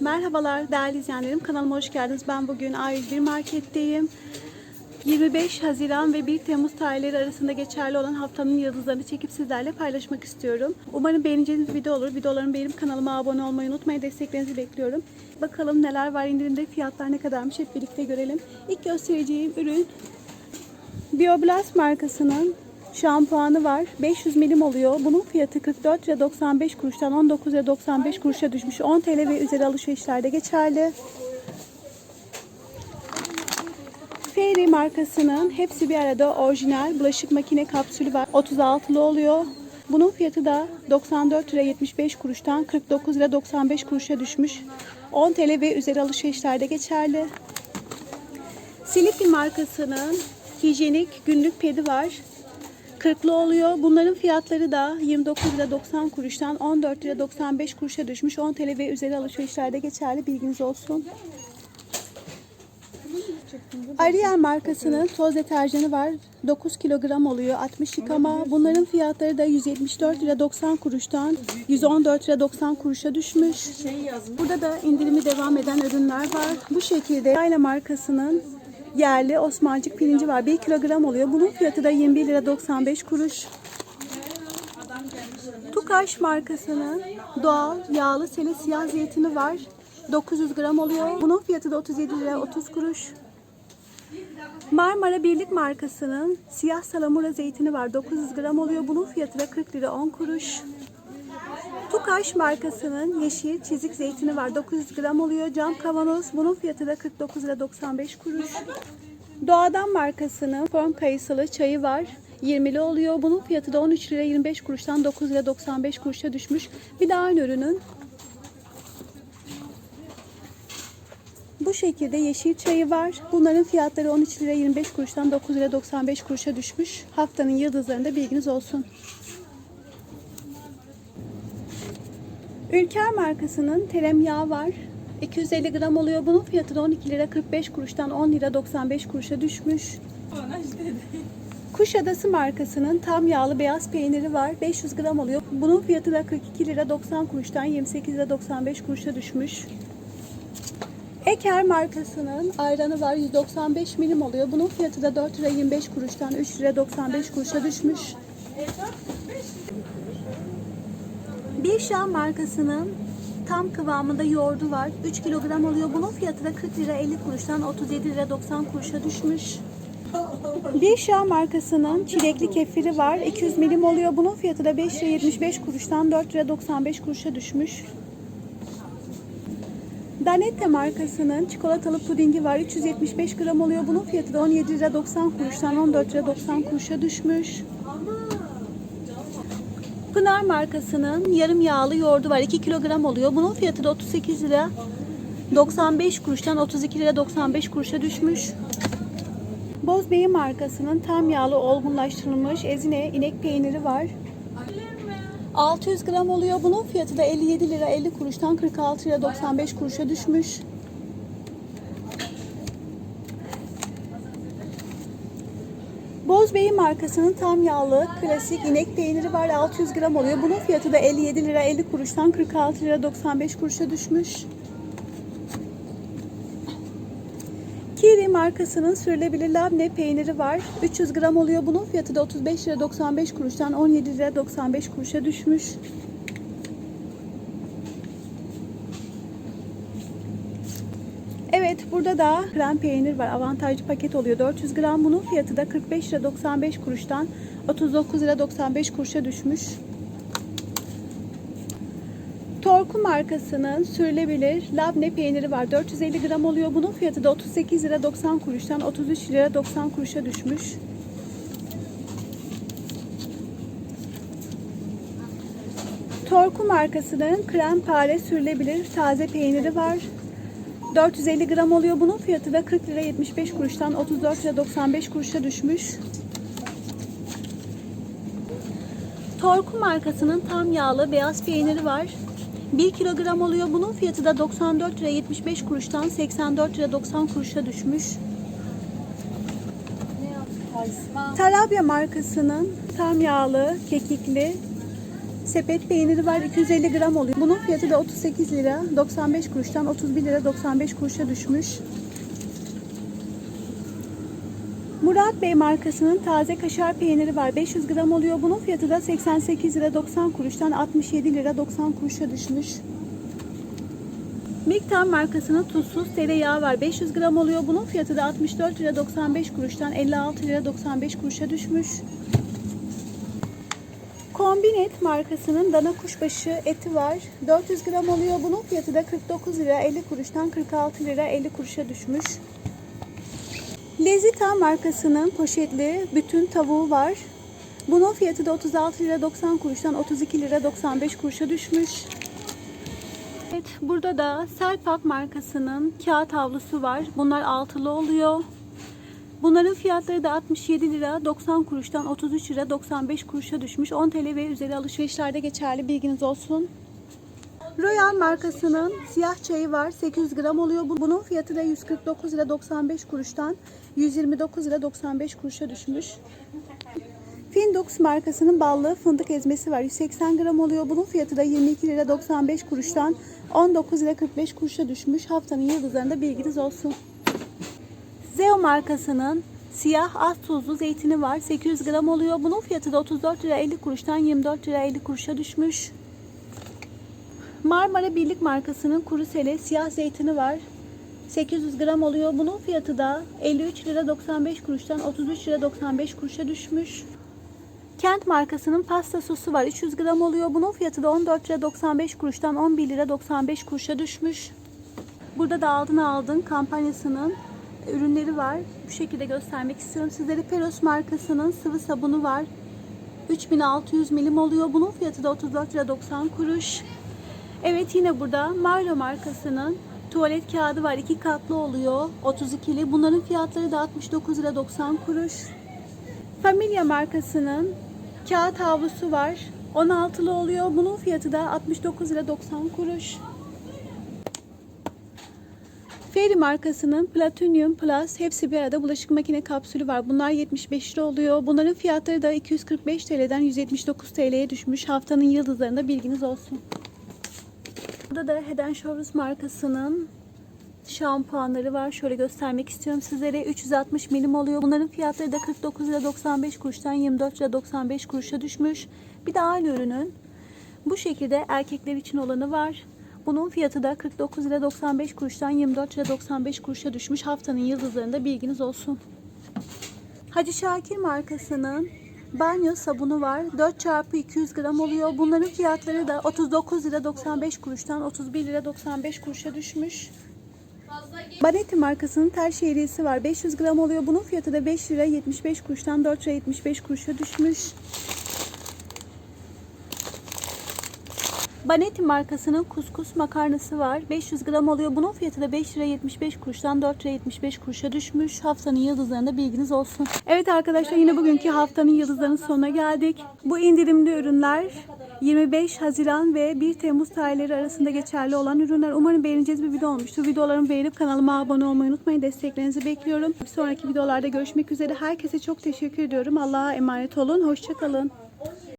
Merhabalar değerli izleyenlerim. Kanalıma hoş geldiniz. Ben bugün A101 marketteyim. 25 Haziran ve 1 Temmuz tarihleri arasında geçerli olan haftanın yıldızlarını çekip sizlerle paylaşmak istiyorum. Umarım beğeneceğiniz bir video olur. Videolarımı beğenip kanalıma abone olmayı unutmayın. Desteklerinizi bekliyorum. Bakalım neler var indirimde fiyatlar ne kadarmış hep birlikte görelim. İlk göstereceğim ürün Bioblast markasının şampuanı var. 500 milim oluyor. Bunun fiyatı 44 lira 95 kuruştan 19 lira 95 kuruşa düşmüş. 10 TL ve üzeri alışverişlerde geçerli. Fairy markasının hepsi bir arada orijinal bulaşık makine kapsülü var. 36'lı oluyor. Bunun fiyatı da 94 lira 75 kuruştan 49 lira 95 kuruşa düşmüş. 10 TL ve üzeri alışverişlerde geçerli. Sleepy markasının hijyenik günlük pedi var. 40'lı oluyor. Bunların fiyatları da 29 lira 90 kuruştan 14 lira 95 kuruşa düşmüş. 10 TL ve üzeri alışverişlerde geçerli bilginiz olsun. Ariel markasının toz deterjanı var. 9 kilogram oluyor. 60 yıkama. Bunların fiyatları da 174 lira 90 kuruştan 114 lira 90 kuruşa düşmüş. Burada da indirimi devam eden ürünler var. Bu şekilde Yayla markasının yerli Osmancık pirinci var. 1 kilogram oluyor. Bunun fiyatı da 21 lira 95 kuruş. Tukaş markasının doğal yağlı sele siyah zeytini var. 900 gram oluyor. Bunun fiyatı da 37 lira 30 kuruş. Marmara Birlik markasının siyah salamura zeytini var. 900 gram oluyor. Bunun fiyatı da 40 lira 10 kuruş. Tukaş markasının yeşil çizik zeytini var. 900 gram oluyor. Cam kavanoz. Bunun fiyatı da 49 lira 95 kuruş. Doğadan markasının form kayısılı çayı var. 20'li oluyor. Bunun fiyatı da 13 lira 25 kuruştan 9 lira 95 kuruşa düşmüş. Bir daha aynı ürünün Bu şekilde yeşil çayı var. Bunların fiyatları 13 lira 25 kuruştan 9 lira 95 kuruşa düşmüş. Haftanın yıldızlarında bilginiz olsun. Ülker markasının tereyağı var. 250 gram oluyor. Bunun fiyatı da 12 lira 45 kuruştan 10 lira 95 kuruşa düşmüş. Kuşadası markasının tam yağlı beyaz peyniri var. 500 gram oluyor. Bunun fiyatı da 42 lira 90 kuruştan 28 lira 95 kuruşa düşmüş. Eker markasının ayranı var. 195 milim oluyor. Bunun fiyatı da 4 lira 25 kuruştan 3 lira 95 kuruşa düşmüş. Bir Şam markasının tam kıvamında yoğurdu var. 3 kilogram oluyor. Bunun fiyatı da 40 lira 50 kuruştan 37 lira 90 kuruşa düşmüş. Bir Şam markasının çilekli kefiri var. 200 milim oluyor. Bunun fiyatı da 5 lira 75 kuruştan 4 lira 95 kuruşa düşmüş. Danette markasının çikolatalı pudingi var. 375 gram oluyor. Bunun fiyatı da 17 lira 90 kuruştan 14 lira 90 kuruşa düşmüş. Pınar markasının yarım yağlı yoğurdu var. 2 kilogram oluyor. Bunun fiyatı da 38 lira 95 kuruştan 32 lira 95 kuruşa düşmüş. Bozbey markasının tam yağlı olgunlaştırılmış ezine inek peyniri var. 600 gram oluyor. Bunun fiyatı da 57 lira 50 kuruştan 46 lira 95 kuruşa düşmüş. Bozbey markasının tam yağlı klasik inek peyniri var. 600 gram oluyor. Bunun fiyatı da 57 lira 50 kuruştan 46 lira 95 kuruşa düşmüş. Kiri markasının sürülebilir labne peyniri var. 300 gram oluyor. Bunun fiyatı da 35 lira 95 kuruştan 17 lira 95 kuruşa düşmüş. Evet burada da krem peynir var. Avantajlı paket oluyor. 400 gram. Bunun fiyatı da 45 lira 95 kuruştan 39 lira 95 kuruşa düşmüş. Torku markasının sürülebilir labne peyniri var. 450 gram oluyor. Bunun fiyatı da 38 lira 90 kuruştan 33 lira 90 kuruşa düşmüş. Torku markasının krem pare sürülebilir taze peyniri var. 450 gram oluyor. Bunun fiyatı da 40 lira 75 kuruştan 34 lira 95 kuruşa düşmüş. Torku markasının tam yağlı beyaz peyniri var. 1 kilogram oluyor. Bunun fiyatı da 94 lira 75 kuruştan 84 lira 90 kuruşa düşmüş. Tarabya markasının tam yağlı, kekikli Sepet peyniri var 250 gram oluyor. Bunun fiyatı da 38 lira 95 kuruştan 31 lira 95 kuruşa düşmüş. Murat Bey markasının taze kaşar peyniri var. 500 gram oluyor. Bunun fiyatı da 88 lira 90 kuruştan 67 lira 90 kuruşa düşmüş. Miktar markasının tuzsuz tereyağı var. 500 gram oluyor. Bunun fiyatı da 64 lira 95 kuruştan 56 lira 95 kuruşa düşmüş. Kombinet markasının dana kuşbaşı eti var. 400 gram oluyor. Bunun fiyatı da 49 lira 50 kuruştan 46 lira 50 kuruşa düşmüş. Lezita markasının poşetli bütün tavuğu var. Bunun fiyatı da 36 lira 90 kuruştan 32 lira 95 kuruşa düşmüş. Evet, burada da Selpak markasının kağıt havlusu var. Bunlar altılı oluyor. Bunların fiyatları da 67 lira 90 kuruştan 33 lira 95 kuruşa düşmüş. 10 TL ve üzeri alışverişlerde geçerli bilginiz olsun. Royal markasının siyah çayı var. 800 gram oluyor. Bunun fiyatı da 149 lira 95 kuruştan 129 lira 95 kuruşa düşmüş. Findux markasının ballı fındık ezmesi var. 180 gram oluyor. Bunun fiyatı da 22 lira 95 kuruştan 19 lira 45 kuruşa düşmüş. Haftanın yıldızlarında bilginiz olsun. Zeo markasının siyah az tuzlu zeytini var. 800 gram oluyor. Bunun fiyatı da 34 lira 50 kuruştan 24 lira 50 kuruşa düşmüş. Marmara Birlik markasının kuru sele siyah zeytini var. 800 gram oluyor. Bunun fiyatı da 53 lira 95 kuruştan 33 lira 95 kuruşa düşmüş. Kent markasının pasta sosu var. 300 gram oluyor. Bunun fiyatı da 14 lira 95 kuruştan 11 lira 95 kuruşa düşmüş. Burada da aldın aldın kampanyasının ürünleri var. Bu şekilde göstermek istiyorum. Sizlere Peros markasının sıvı sabunu var. 3600 milim oluyor. Bunun fiyatı da 34 lira 90 kuruş. Evet yine burada Marlo markasının tuvalet kağıdı var. iki katlı oluyor. 32'li. Bunların fiyatları da 69 lira 90 kuruş. Familia markasının kağıt havlusu var. 16'lı oluyor. Bunun fiyatı da 69 lira 90 kuruş. Fairy markasının Platinum Plus hepsi bir arada bulaşık makine kapsülü var. Bunlar 75 lira oluyor. Bunların fiyatları da 245 TL'den 179 TL'ye düşmüş. Haftanın yıldızlarında bilginiz olsun. Burada da Head Shoulders markasının şampuanları var. Şöyle göstermek istiyorum sizlere. 360 milim oluyor. Bunların fiyatları da 49 lira 95 kuruştan 24 lira 95 kuruşa düşmüş. Bir de aynı ürünün bu şekilde erkekler için olanı var. Bunun fiyatı da 49 lira 95 kuruştan 24 lira 95 kuruşa düşmüş. Haftanın yıldızlarında bilginiz olsun. Hacı Şakir markasının banyo sabunu var. 4 çarpı 200 gram oluyor. Bunların fiyatları da 39 lira 95 kuruştan 31 lira 95 kuruşa düşmüş. Banetti markasının tel şehriyesi var. 500 gram oluyor. Bunun fiyatı da 5 lira 75 kuruştan 4 lira 75 kuruşa düşmüş. Banetti markasının kuskus makarnası var. 500 gram oluyor. Bunun fiyatı da 5 lira 75 kuruştan 4 lira 75 kuruşa düşmüş. Haftanın yıldızlarında bilginiz olsun. Evet arkadaşlar yine bugünkü haftanın yıldızlarının sonuna geldik. Bu indirimli ürünler 25 Haziran ve 1 Temmuz tarihleri arasında geçerli olan ürünler. Umarım beğeneceğiniz bir video olmuştur. Videolarımı beğenip kanalıma abone olmayı unutmayın. Desteklerinizi bekliyorum. Bir sonraki videolarda görüşmek üzere. Herkese çok teşekkür ediyorum. Allah'a emanet olun. Hoşçakalın.